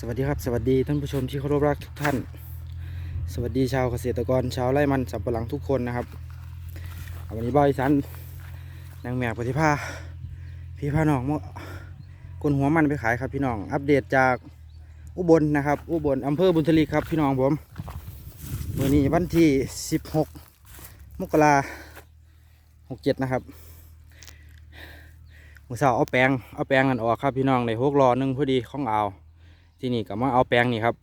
สวัสดีครับสวัสดีท่านผู้ชมที่เคารพรักทุกท่าน สวัสดีชาวเกษตรกรชาวไร่มันสับปะหลังทุกคนนะครับวันนี้บ้าอีสานนางแมวปฏิภาพี่พาน้องมากลหัวมันไปขายครับพี่น้อง อัปเดตจากอุบลนะครับ อุบลอำเภอบุญทลีครับพี่น้องผมวันนี้วันที่ 16 มกราหกเจ็ดนะครับมือสาวเอาแปลงเอาแปลงกันออกครับพี่น้องในหกรอหนึ่งพอดีของเอาว ที่นี่ก็มาเอาแปลงนี่ครับ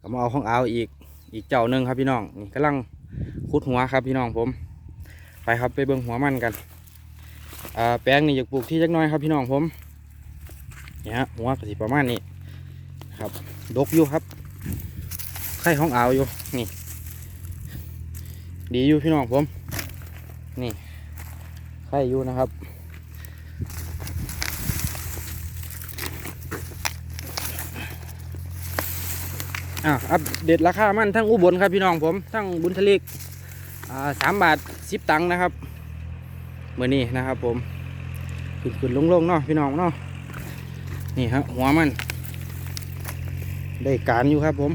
ก็มาเอาของเอาอีกอีกเจ้าหนึ่งครับพี่น้องนี่กำลังขุดหัวครับพี่น้องผม ไปครับไปเบิ่งหัวมันกันอ่าแปลงนี่อยากปลูกที่จักน้อยครับพี่น้องผมนี่ฮะหัวก็สิประมาณนี้ครับดกอยู่ครับไข่ของเอาอยู่นี่ ดีอยู่พี่น้องผม นี่ไข่อยู่นะครับ อ่าอัปเดตราคามันทั้งอุบลครับพี่น้องผมทั้งบุญทะเลกอ่าสามบาทสิบตังค์นะครับเมื่อนี้นะครับผมขึ้นขึ้นลงลงๆเนาะพี่น้องเนาะนี่ฮะหัวมัน ได้การอยู่ครับผม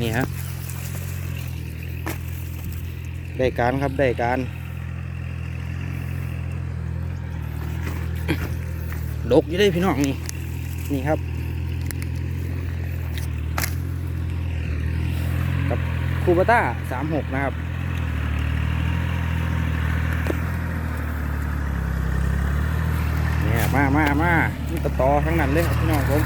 นี่ฮะได้การครับได้การดกอยู่ได้พี่น้องนี่นี่ครับ คูปต้าสามหกนะครับ เนี่ย มามามานี่ตะตอทั้งนั้นเลยครับพี่น้องผม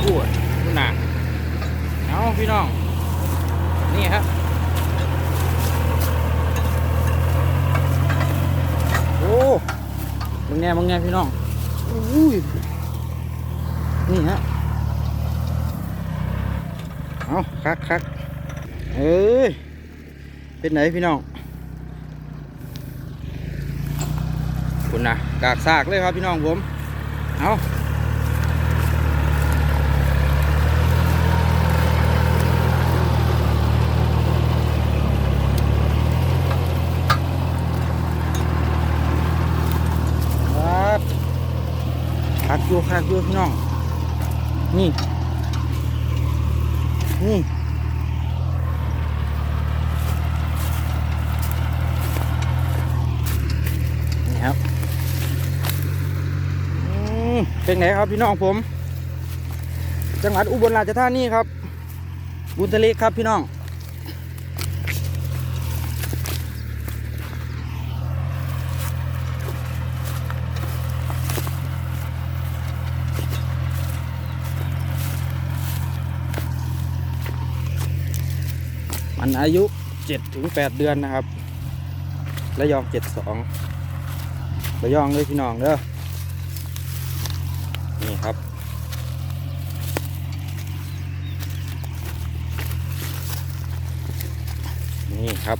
โอ้ยดูหนาเอาพี่น้อง นี่ครับโอ้มึงแง่มึงแง่พี่น้อง อุ้ยนี่ฮะเอาคักคักเอ้ย เป็นไหนพี่น้องคุณนะกากซากเลยครับพี่น้องผม เอาครับ คักอยู่คักอยู่พี่น้อง นี่ นี่นี่ครับอืมเป็นไงครับพี่น้องผม จังหวัดอุบลราชธานีครับ บุญทะเลครับพี่น้อง นอายุเจ็ดถึงแปดเดือนนะครับระยองเจ็ดสองระยองเลยพี่น้องเด้อนี่ครับนี่ครับ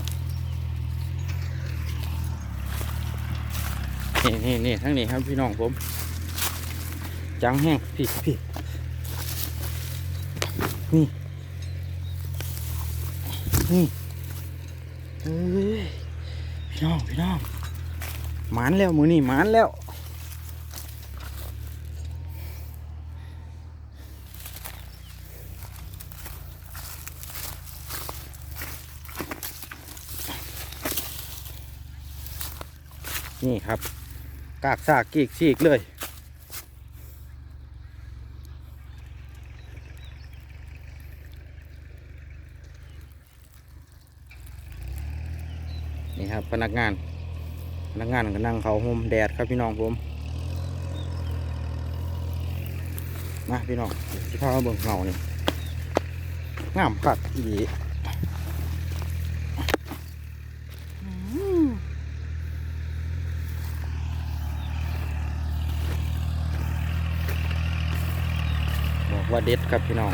นี่นี่นี่ทั้งนี้ครับพี่น้องผม จังแห้งพี่พี่นี่ นี่เอ้ยพี่น้องพี่น้องหมานแล้วมือนี่หมานแล้วนี่ครับ กากซากกีกซีกเลย นี่ครับพนักงาน พนักงานก็นั่งเขาโฮมแดดครับพี่น้องผม มาพี่น้องที่ข้าวเบิ่งเงานี่งามคักอีหลีอืมบอกว่าเด็ดครับพี่น้อง